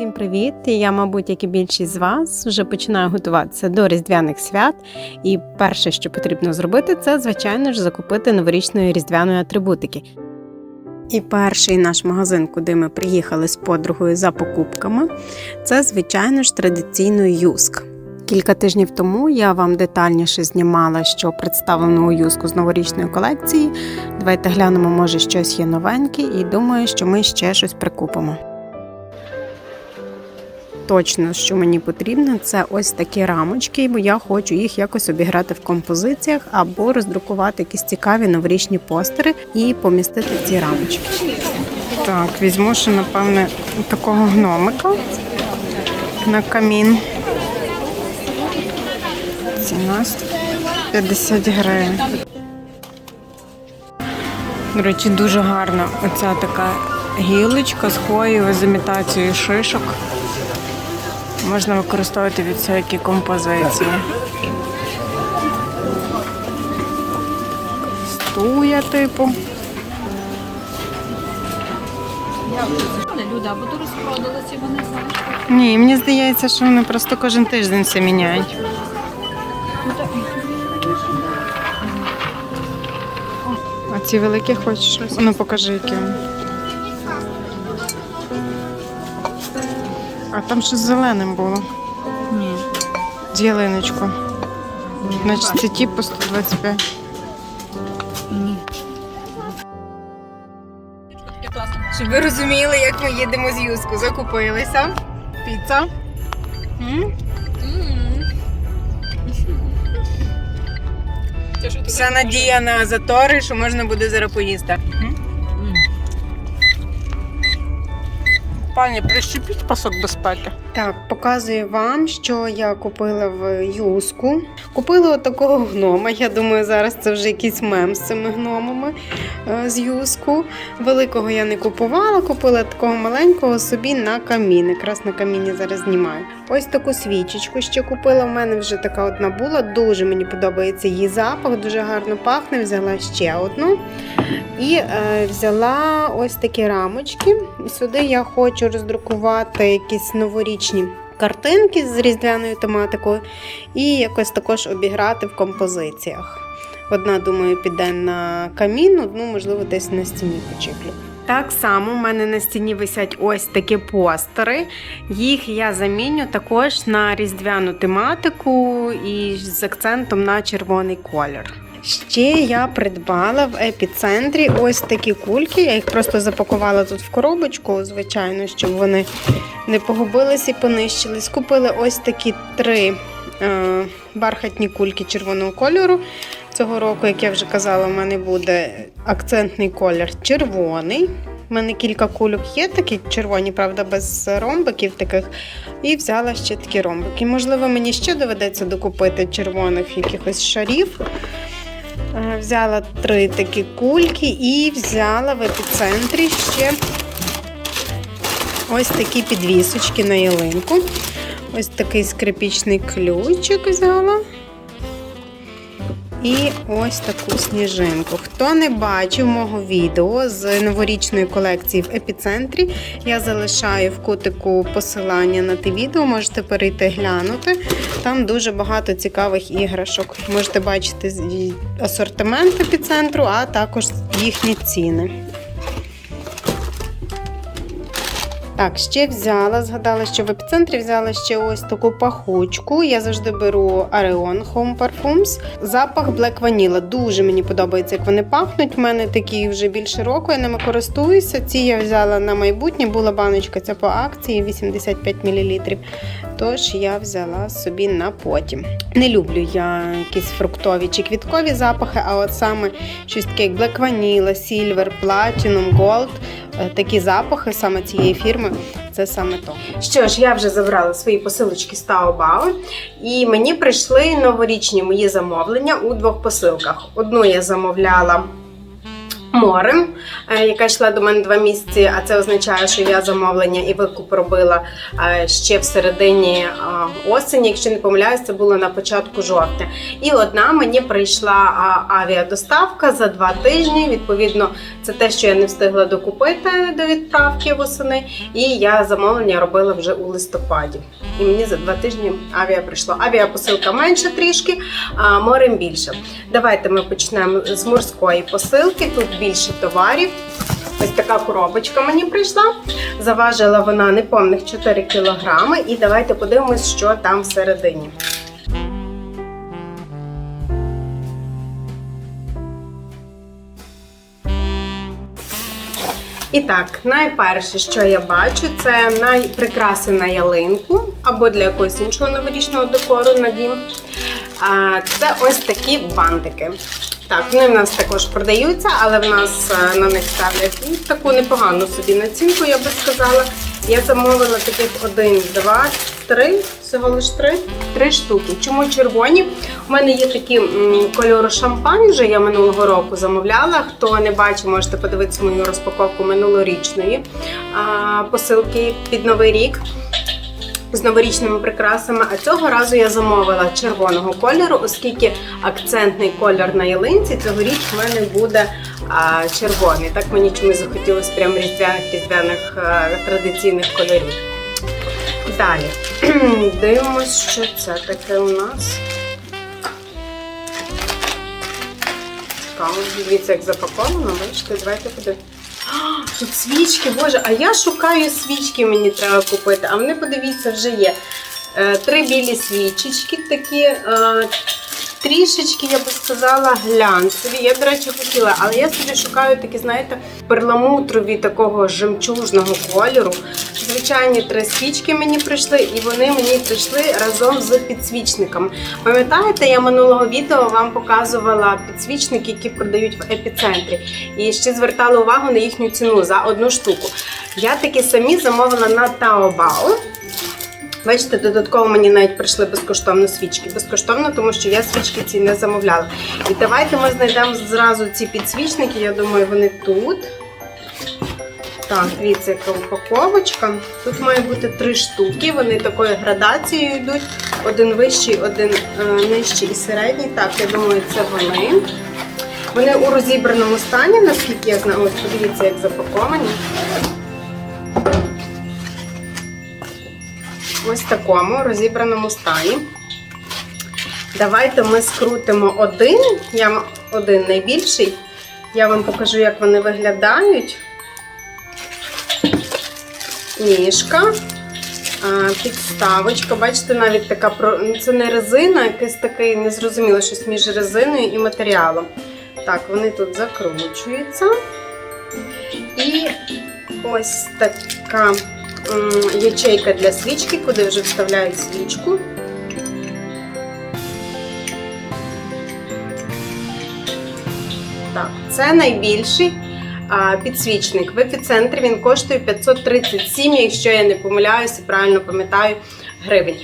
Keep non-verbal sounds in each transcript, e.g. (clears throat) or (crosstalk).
Усім привіт! Я, мабуть, як і більшість з вас, вже починаю готуватися до різдвяних свят. І перше, що потрібно зробити, це, звичайно ж, закупити новорічної різдвяної атрибутики. І перший наш магазин, куди ми приїхали з подругою за покупками, це, звичайно ж, традиційно юск. Кілька тижнів тому я вам детальніше знімала, що представлено у юску з новорічної колекції. Давайте глянемо, може щось є новеньке, і думаю, що ми ще щось прикупимо. Точно, що мені потрібно, це ось такі рамочки, бо я хочу їх якось обіграти в композиціях або роздрукувати якісь цікаві новорічні постери і помістити ці рамочки. Так, візьму ще, напевне, такого гномика на камін. Ціна 50 гривень. До речі, дуже гарна оця така гілочка з хвоєю з імітацією шишок. Можна використовувати від всякі композиції. Стуя, типу. Люди або то розпродалися, вони знаєш. Ні, мені здається, що вони просто кожен тиждень все міняють. А ці великі хочеш? Ну покажи, які. вони. А там щось зеленим було. Ні. З ялиночку. Значить, це ті по 125. Ні. Щоб ви розуміли, як ми їдемо з Юску. Закупилися. Піца. М? Вся надія на затори, що можна буде зараз поїсти. Пані, прищепіть пасок безпеки. Так, показую вам, що я купила в юску. Купила отакого гнома. Я думаю, зараз це вже якийсь мем з цими гномами е, з юску. Великого я не купувала, купила такого маленького собі на камін. Якраз на каміні зараз знімаю. Ось таку свічечку ще купила. У мене вже така одна була. Дуже мені подобається її запах, дуже гарно пахне. Взяла ще одну. І е, взяла ось такі рамочки. Сюди я хочу роздрукувати якісь новорічні картинки з різдвяною тематикою і якось також обіграти в композиціях. Одна, думаю, піде на камін, одну, можливо, десь на стіні почеплю. Так само в мене на стіні висять ось такі постери. Їх я заміню також на різдвяну тематику і з акцентом на червоний колір. Ще я придбала в епіцентрі ось такі кульки. Я їх просто запакувала тут в коробочку, звичайно, щоб вони не погубились і понищились. Купила ось такі три е, бархатні кульки червоного кольору. Цього року, як я вже казала, в мене буде акцентний колір червоний. У мене кілька кульок є, такі червоні, правда, без ромбиків таких. І взяла ще такі ромбики. Можливо, мені ще доведеться докупити червоних якихось шарів. Е, Взяла три такі кульки і взяла в епіцентрі ще ось такі підвісочки на ялинку. Ось такий скрипічний ключик взяла. І ось таку сніжинку. Хто не бачив мого відео з новорічної колекції в епіцентрі, я залишаю в кутику посилання на те відео, можете перейти глянути. Там дуже багато цікавих іграшок. Можете бачити асортимент епіцентру, а також їхні ціни. Так, ще взяла, згадала, що в епіцентрі взяла ще ось таку пахучку. Я завжди беру Areon Home Parfums. Запах Black Vanilla. Дуже мені подобається, як вони пахнуть. У мене такі вже більше року, я ними користуюся. Ці я взяла на майбутнє, була баночка ця по акції 85 мл. Тож я взяла собі на потім. Не люблю я якісь фруктові чи квіткові запахи, а от саме щось таке, як Black Vanilla, Silver, Platinum, Gold. Е, Такі запахи саме цієї фірми, це саме то. Що ж, я вже забрала свої посилочки з Таобао, і мені прийшли новорічні мої замовлення у двох посилках. Одну я замовляла морем, е, яка йшла до мене два місяці, а це означає, що я замовлення і викуп робила е, ще в середині е, осені. Якщо не помиляюсь, це було на початку жовтня. І одна мені прийшла авіадоставка за два тижні. Відповідно, це те, що я не встигла докупити до відправки восени. І я замовлення робила вже у листопаді. І мені за два тижні авіа прийшло. Авіапосилка менше трішки, а морем більше. Давайте ми почнемо з морської посилки. Тут більше товарів. Ось така коробочка мені прийшла. Заважила вона неповних 4 кілограми. І давайте подивимось, що там всередині. І так, найперше, що я бачу, це прикраси на ялинку або для якогось іншого новорічного декору на дім. Це ось такі бантики. Так, вони в нас також продаються, але в нас е, на них ставлять ну, таку непогану собі націнку, я би сказала. Я замовила таких один, два, три, всього лиш три, три штуки. Чому червоні? У мене є такі м, кольору шампань, вже я минулого року замовляла. Хто не бачив, можете подивитися мою розпаковку минулорічної а, посилки під новий рік з новорічними прикрасами. А цього разу я замовила червоного кольору, оскільки акцентний колір на ялинці цьогоріч в мене буде а, червоний. Так мені чомусь захотілося прям різдвяних різдвяних традиційних кольорів. Далі (clears throat) дивимось, що це таке у нас. Цікаво, дивіться, як запаковано. Бачите, давайте подивимось. Тут свічки, боже, а я шукаю свічки, мені треба купити. А вони, подивіться, вже є. Е, Три білі свічечки такі. Трішечки, я би сказала, глянцеві. Я, до речі, хотіла, але я собі шукаю такі, знаєте, перламутрові такого жемчужного кольору. Звичайні три свічки мені прийшли, і вони мені прийшли разом з підсвічником. Пам'ятаєте, я минулого відео вам показувала підсвічники, які продають в епіцентрі, і ще звертала увагу на їхню ціну за одну штуку. Я такі самі замовила на Taobao. Бачите, додатково мені навіть прийшли безкоштовно свічки. Безкоштовно, тому що я свічки ці не замовляла. І давайте ми знайдемо зразу ці підсвічники. Я думаю, вони тут. Так, дивіться, яка упаковочка. Тут має бути три штуки. Вони такою градацією йдуть. Один вищий, один е, нижчий і середній. Так, я думаю, це вони. Вони у розібраному стані, наскільки я знаю. Ось подивіться, як запаковані. Ось такому розібраному стані. Давайте ми скрутимо один, я один найбільший. Я вам покажу, як вони виглядають. Ніжка, підставочка. Бачите, навіть така це не резина, якесь таке незрозуміло щось між резиною і матеріалом. Так, вони тут закручуються. І ось така ячейка для свічки, куди вже вставляють свічку. Так, це найбільший підсвічник. В епіцентрі він коштує 537, якщо я не помиляюся, правильно пам'ятаю, гривень.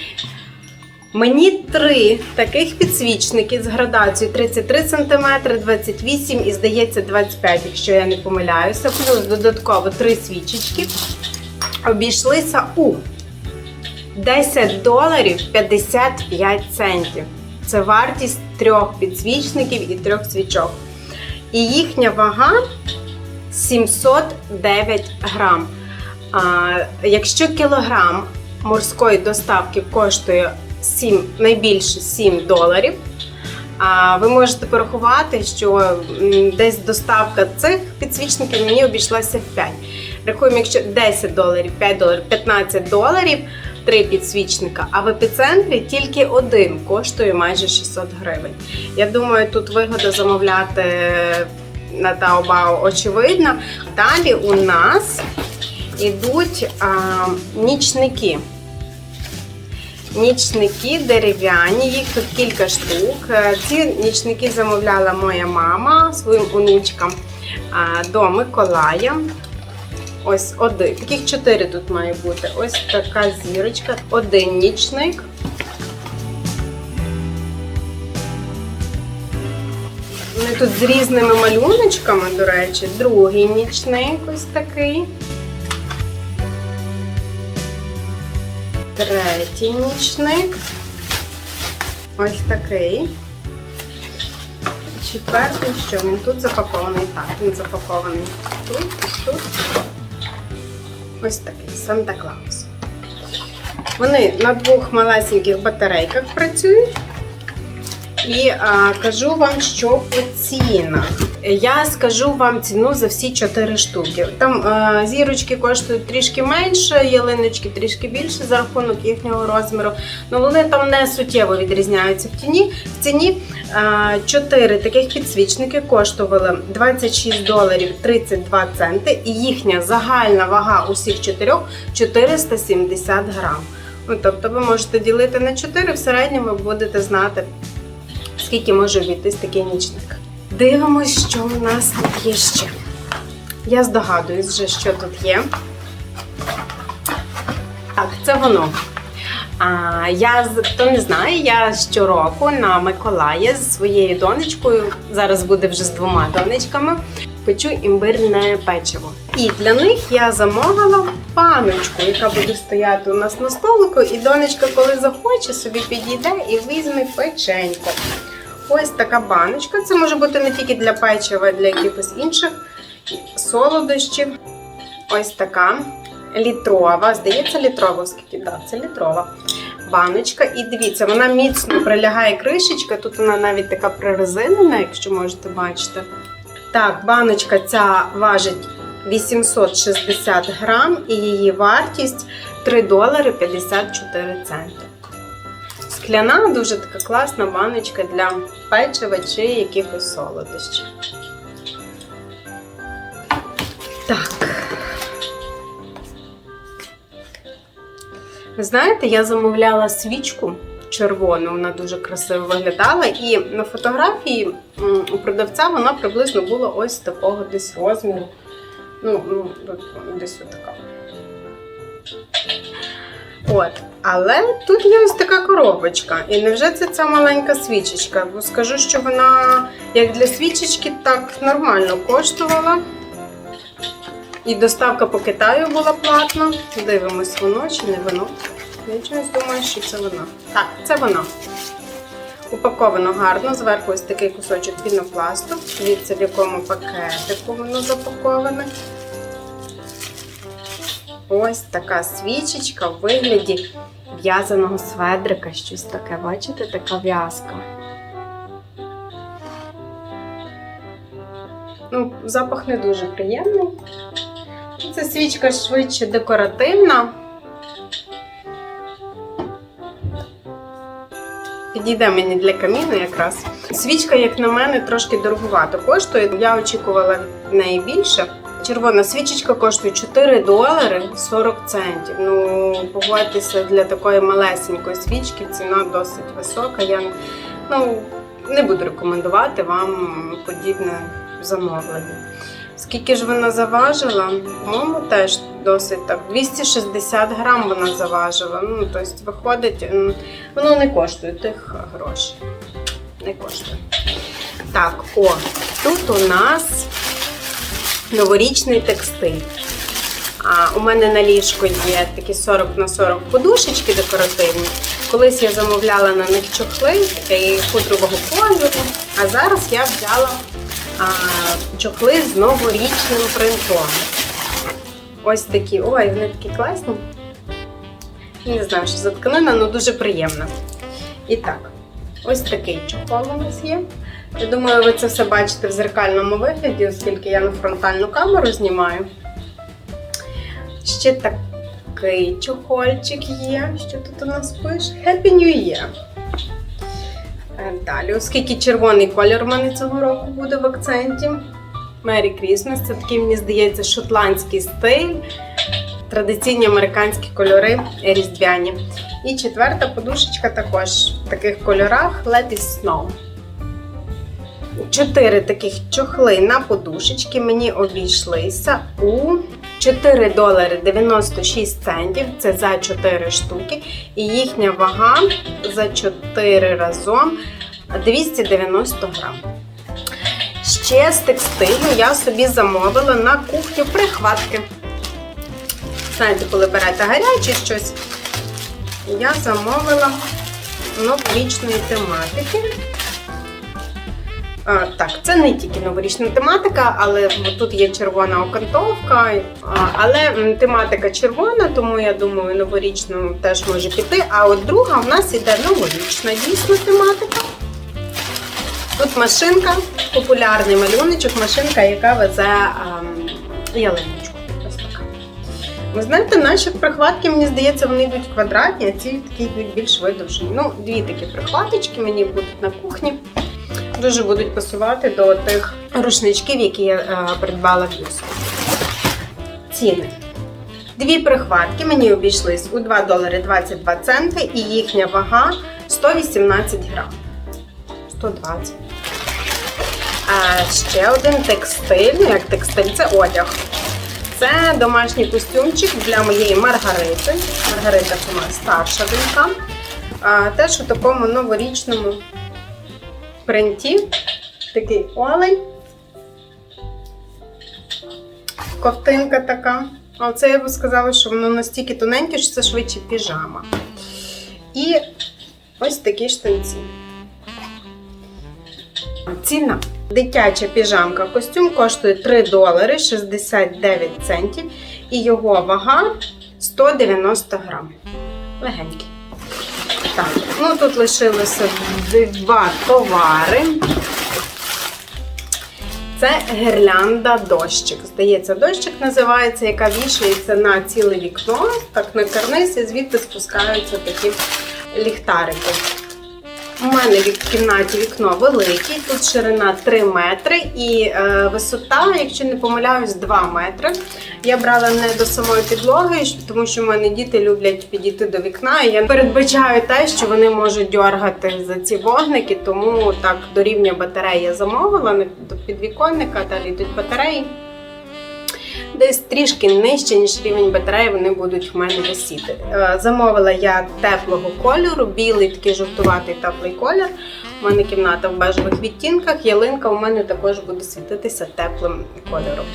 Мені три таких підсвічники з градацією 33 см, 28 і, здається, 25, якщо я не помиляюся. Плюс додатково три свічечки обійшлися у 10 доларів 55 центів. Це вартість трьох підсвічників і трьох свічок. І їхня вага 709 грам. А, якщо кілограм морської доставки коштує 7, найбільше 7 доларів, а ви можете порахувати, що десь доставка цих підсвічників мені обійшлася в 5. Рахуємо, якщо 10 доларів, 5 доларів, 15 доларів, три підсвічника, а в епіцентрі тільки один коштує майже 600 гривень. Я думаю, тут вигода замовляти на Taobao очевидно. Далі у нас ідуть а, нічники. Нічники дерев'яні, їх тут кілька штук. Е, Ці нічники замовляла моя мама своїм онучкам до Миколая. Ось один. Таких чотири тут має бути. Ось така зірочка. Один нічник. Вони тут з різними малюночками, до речі, другий нічник ось такий. Третій нічник. Ось такий. Четвертий, що він тут запакований. Так, він запакований тут, тут. Ось такий Санта Клаус. Вони на двох малесеньких батарейках працюють. І а, кажу вам, що по цінах. Я скажу вам ціну за всі 4 штуки. Там а, зірочки коштують трішки менше, ялиночки трішки більше за рахунок їхнього розміру. Ну вони там не суттєво відрізняються в ціні. В ціні а, 4 таких підсвічники коштували 26 доларів 32 центи, і їхня загальна вага усіх чотирьох 470 грам. Ну, тобто ви можете ділити на 4, в середньому ви будете знати, скільки може обійтись такий нічник. Дивимось, що у нас тут є ще. Я здогадуюсь вже, що тут є. Так, це воно. А, я, хто не знає, я щороку на Миколая зі своєю донечкою, зараз буде вже з двома донечками, печу імбирне печиво. І для них я замовила паночку, яка буде стояти у нас на столику, і донечка, коли захоче, собі підійде і візьме печенько. Ось така баночка. Це може бути не тільки для печива, а для якихось інших солодощів. Ось така літрова. Здається, літрова, оскільки да, це літрова баночка. І дивіться, вона міцно прилягає кришечка. Тут вона навіть така прорезинена, якщо можете бачити. Так, баночка ця важить 860 грам і її вартість 3 долари 54 центи. Скляна, дуже така класна баночка для печива чи якихось солодощів. Так. Ви знаєте, я замовляла свічку червону, вона дуже красиво виглядала. І на фотографії у продавця вона приблизно була ось такого десь розміру. Ну, ну десь отака. От. Але тут є ось така коробочка. І невже це ця маленька свічечка? Бо скажу, що вона як для свічечки так нормально коштувала. І доставка по Китаю була платна. Дивимось, воно чи не воно. Я чомусь думаю, що це воно. Так, це воно. Упаковано гарно, зверху ось такий кусочок пінопласту. Дивіться, в якому пакетику воно запаковане. Ось така свічечка в вигляді в'язаного сведрика. Щось таке, бачите, така в'язка. Ну, запах не дуже приємний. Це свічка швидше декоративна. Підійде мені для каміну якраз. Свічка, як на мене, трошки дороговато коштує. Я очікувала від неї більше. Червона свічечка коштує 4 долари 40 центів. Ну, погодьтеся, для такої малесенької свічки ціна досить висока. Я ну, не буду рекомендувати вам подібне замовлення. Скільки ж вона заважила? По-моєму, теж досить так. 260 грам вона заважила. Ну, тобто, виходить, воно не коштує тих грошей. Не коштує. Так, о, тут у нас новорічний текстиль. А, у мене на ліжку є такі 40 на 40 подушечки декоративні. Колись я замовляла на них чохли і хутрового кольору, а зараз я взяла а, чохли з новорічним принтом. Ось такі. Ой, вони такі класні. Не знаю, що за тканина, але дуже приємна. І так, ось такий чохол у нас є. Я думаю, ви це все бачите в зеркальному вигляді, оскільки я на фронтальну камеру знімаю. Ще такий чохольчик є. Що тут у нас пише? Happy New Year. Е, Далі, оскільки червоний колір у мене цього року буде в акценті. Merry Christmas. Це такий, мені здається, шотландський стиль. Традиційні американські кольори різдвяні. І четверта подушечка також в таких кольорах Let it snow. Чотири таких чохли на подушечки мені обійшлися у 4 долари 96 центів. Це за 4 штуки. І їхня вага за 4 разом 290 грам. Ще з текстилю я собі замовила на кухню прихватки. Знаєте, коли берете гаряче щось, я замовила новорічної тематики. Так, це не тільки новорічна тематика, але тут є червона окантовка, але тематика червона, тому я думаю, новорічну теж може піти. А от друга в нас іде новорічна дійсно тематика. Тут машинка, популярний малюночок, машинка, яка везе ялиночку. Ви знаєте, наші прихватки, мені здається, вони йдуть квадратні, а ці такі йдуть більш видовжені. Ну, дві такі прихваточки мені будуть на кухні. Дуже будуть пасувати до тих рушничків, які я е, придбала в Юску. Ціни. Дві прихватки мені обійшлись у 2 долари 22 центи і їхня вага 118 грам. 120. А ще один текстиль, ну як текстиль, це одяг. Це домашній костюмчик для моєї Маргарити. Маргарита це моя старша донька. Теж у такому новорічному принті. Такий олень. Ковтинка така. А це я би сказала, що воно настільки тоненьке, що це швидше піжама. І ось такі штанці. Ціна. Дитяча піжамка. Костюм коштує 3 долари 69 центів. І його вага 190 грам. Легенький. Так, ну тут лишилося два товари. Це гірлянда дощик. Здається, дощик називається, яка вішається на ціле вікно, так на карниз, і звідти спускаються такі ліхтарики. У мене в кімнаті вікно велике, тут ширина 3 метри і е, висота, якщо не помиляюсь, 2 метри. Я брала не до самої підлоги, тому що в мене діти люблять підійти до вікна. І я передбачаю те, що вони можуть дьоргати за ці вогники, тому так до рівня батареї я замовила до підвіконника, далі йдуть батареї. Десь трішки нижче, ніж рівень батареї, вони будуть в мене висіти. Е, Замовила я теплого кольору, білий такий жовтуватий теплий колір. У мене кімната в бежевих відтінках, ялинка у мене також буде світитися теплим кольором.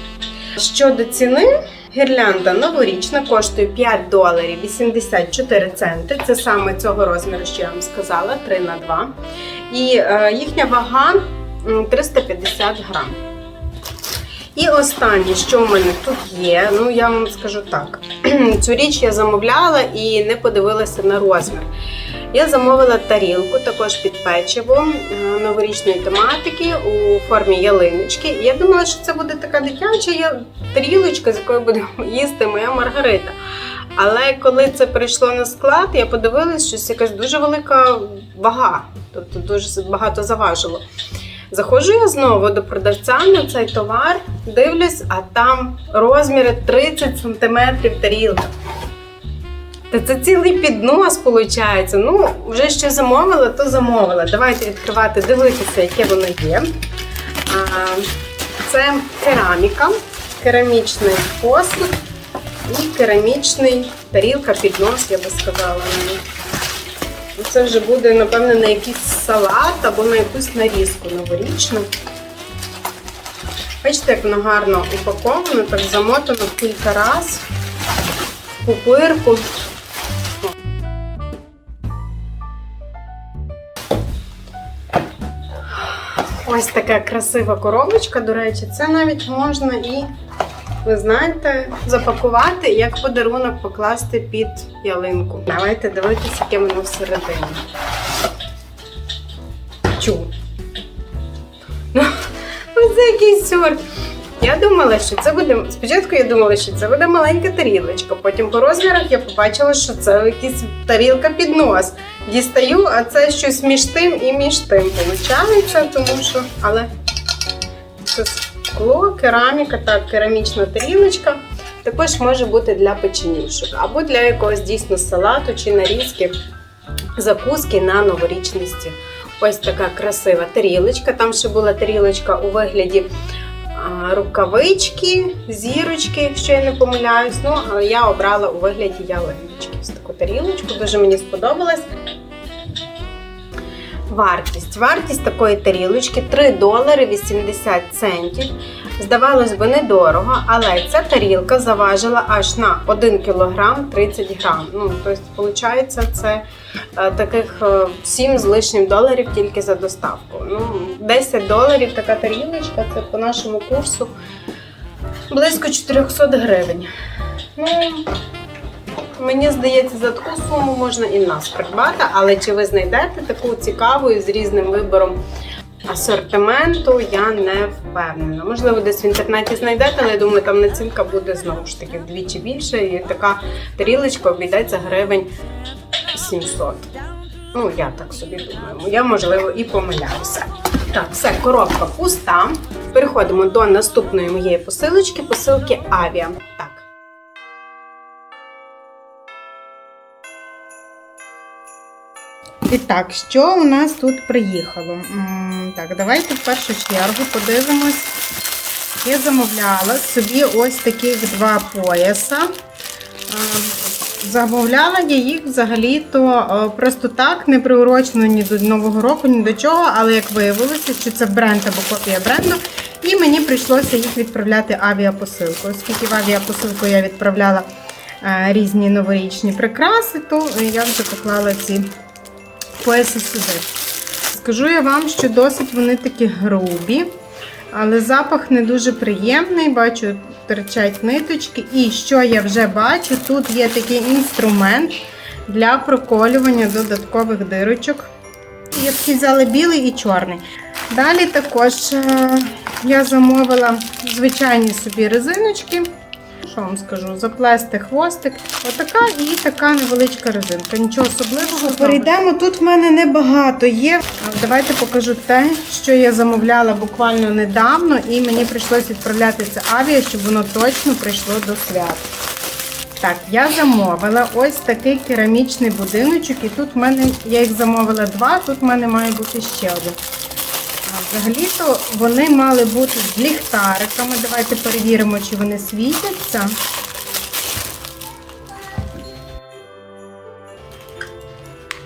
Щодо ціни, гірлянда новорічна коштує 5 доларів 84 центи. Це саме цього розміру, що я вам сказала, 3 на 2. І е, їхня вага 350 грам. І останнє, що в мене тут є, ну я вам скажу так: (clears throat) цю річ я замовляла і не подивилася на розмір. Я замовила тарілку, також під печиво е, новорічної тематики у формі ялиночки. Я думала, що це буде така дитяча тарілочка, з якою буде (laughs) їсти моя Маргарита. Але коли це прийшло на склад, я подивилась, що це якась дуже велика вага, тобто дуже багато заважило. Заходжу я знову до продавця на цей товар, дивлюсь, а там розміри 30 см тарілка. Та це цілий піднос виходить. Ну, вже що замовила, то замовила. Давайте відкривати, дивитися, яке воно є. Це кераміка, керамічний посуд і керамічний тарілка, піднос, я би сказала. Це вже буде, напевно, на якийсь салат або на якусь нарізку новорічну. Бачите, як воно гарно упаковано, так замотано кілька разів в пупирку. Ось така красива коробочка, до речі, це навіть можна і, ви знаєте, запакувати і як подарунок покласти під ялинку. Давайте дивитися, яке воно всередині. Чу. (laughs) Ну, це якийсь сюр. Я думала, що це буде. Спочатку я думала, що це буде маленька тарілочка. Потім по розмірах я побачила, що це якась тарілка під нос. Дістаю, а це щось між тим і між тим виходить, тому що. Але це скло, кераміка, так, керамічна тарілочка. Також може бути для печенюшок або для якогось дійсно салату чи нарізки закуски на новорічний стіл. Ось така красива тарілочка. Там ще була тарілочка у вигляді рукавички, зірочки, якщо я не помиляюсь. Ну, але я обрала у вигляді ялиночки. Ось таку тарілочку, дуже мені сподобалась. Вартість. Вартість такої тарілочки 3 долари 80 центів. Здавалось би, недорого, але ця тарілка заважила аж на 1 кілограм 30 грам. Ну, тобто, виходить, це е, таких е, 7 з лишнім доларів тільки за доставку. Ну, 10 доларів така тарілочка, це по нашому курсу близько 400 гривень. Ну, Мені здається, за таку суму можна і нас придбати, але чи ви знайдете таку цікаву і з різним вибором асортименту, я не впевнена. Можливо, десь в інтернеті знайдете, але я думаю, там націнка буде знову ж таки вдвічі більше, і така тарілочка обійдеться гривень 700. Ну, я так собі думаю. Я, можливо, і помиляюся. Так, все, коробка пуста. Переходимо до наступної моєї посилочки, посилки Авіа. Так. І так, що у нас тут приїхало? Так, давайте в першу чергу подивимось. Я замовляла собі ось таких два пояса. Е, Замовляла я їх взагалі-то е, просто так, не приурочено ні до Нового року, ні до чого, але як виявилося, що це бренд або копія бренду, і мені прийшлося їх відправляти авіапосилкою. Оскільки в авіапосилку я відправляла е, різні новорічні прикраси, то я вже поклала ці пояси сюди. Скажу я вам, що досить вони такі грубі, але запах не дуже приємний. Бачу, торчать ниточки. І що я вже бачу, тут є такий інструмент для проколювання додаткових дирочок. Я такий взяла білий і чорний. Далі також е, я замовила звичайні собі резиночки. Що вам скажу? Заплести хвостик. Отака і така невеличка резинка. Нічого особливого. Перейдемо. Тут в мене небагато є. Давайте покажу те, що я замовляла буквально недавно, і мені прийшлося відправляти це авіа, щоб воно точно прийшло до свят. Так, я замовила ось такий керамічний будиночок, і тут в мене я їх замовила два, тут в мене має бути ще один. Взагалі-то вони мали бути з ліхтариками. Давайте перевіримо, чи вони світяться.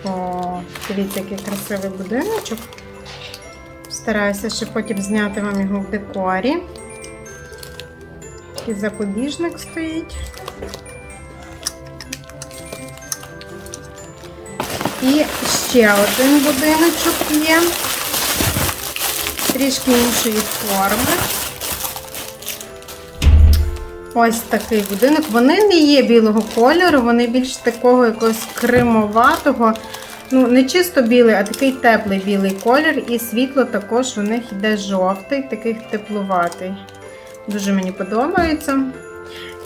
О, дивіться, який красивий будиночок. Стараюся ще потім зняти вам його в декорі. Такий запобіжник стоїть. І ще один будиночок є трішки іншої форми. Ось такий будинок. Вони не є білого кольору, вони більш такого якогось кремоватого. Ну, не чисто білий, а такий теплий білий колір. І світло також у них йде жовтий, такий теплуватий. Дуже мені подобається.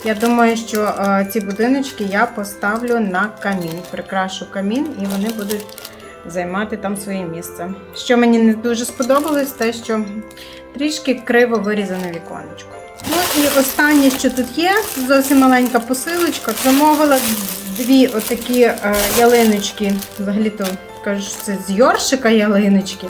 Я думаю, що е, ці будиночки я поставлю на камін. Прикрашу камін і вони будуть займати там своє місце. Що мені не дуже сподобалось, те, що трішки криво вирізане віконечко. Ну і останнє, що тут є, зовсім маленька посилочка. Замовила дві отакі е, ялиночки. Взагалі-то кажуть, що це з Йоршика ялиночки.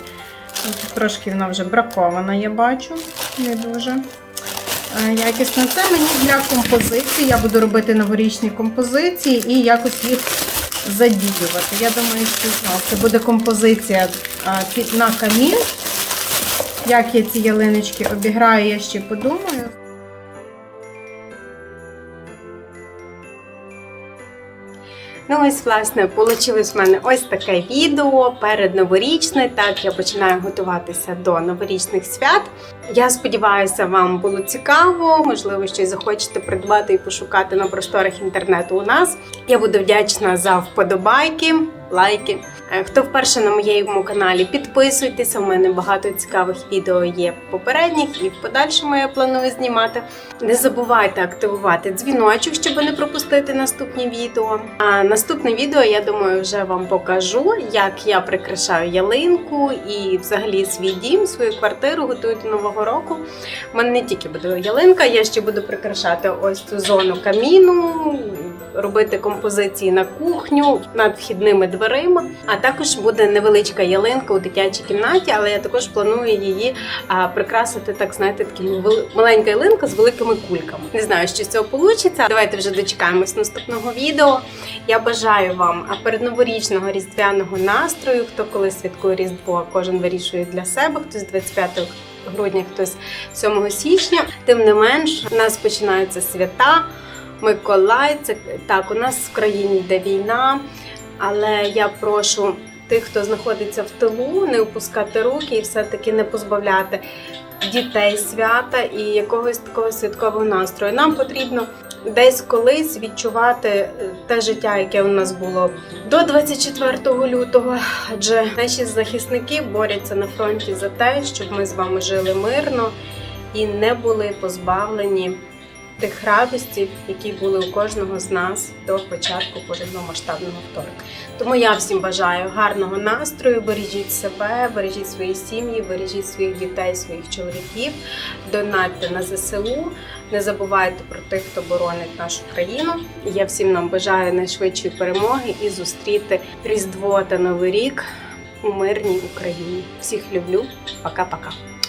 От Трошки вона вже бракована, я бачу. Не дуже е, якісно. Це мені для композиції. Я буду робити новорічні композиції і якось їх задіювати. Я думаю, що ну, це буде композиція на камін. Як я ці ялиночки обіграю, я ще подумаю. Ну, ось, власне, вийшло в мене ось таке відео перед новорічне. Так, я починаю готуватися до новорічних свят. Я сподіваюся, вам було цікаво. Можливо, щось захочете придбати і пошукати на просторах інтернету у нас. Я буду вдячна за вподобайки, лайки. Е, Хто вперше на моєму каналі, підписуйтеся. У мене багато цікавих відео є попередніх і в подальшому я планую знімати. Не забувайте активувати дзвіночок, щоб не пропустити наступні відео. А наступне відео, я думаю, вже вам покажу, як я прикрашаю ялинку і взагалі свій дім, свою квартиру готую до нового року. У мене не тільки буде ялинка, я ще буду прикрашати ось цю зону каміну. Робити композиції на кухню над вхідними дверима. А також буде невеличка ялинка у дитячій кімнаті, але я також планую її прикрасити, так знаєте, таким маленька ялинка з великими кульками. Не знаю, що з цього вийде. Давайте вже дочекаємось наступного відео. Я бажаю вам передноворічного різдвяного настрою. Хто коли святкує Різдво, кожен вирішує для себе, хтось 25 грудня, хтось 7 січня. Тим не менш, у нас починаються свята. Миколай, це так, у нас в країні йде війна, але я прошу тих, хто знаходиться в тилу, не опускати руки і все-таки не позбавляти дітей свята і якогось такого святкового настрою. Нам потрібно десь колись відчувати е, те життя, яке у нас було до 24 лютого. Адже наші захисники борються на фронті за те, щоб ми з вами жили мирно і не були позбавлені тих радостей, які були у кожного з нас до початку повномасштабного вторгнення. Тому я всім бажаю гарного настрою, бережіть себе, бережіть свої сім'ї, бережіть своїх дітей, своїх чоловіків, донатьте на ЗСУ. Не забувайте про тих, хто боронить нашу країну. Я всім нам бажаю найшвидшої перемоги і зустріти Різдво та Новий рік у мирній Україні. Всіх люблю. Пока-пока.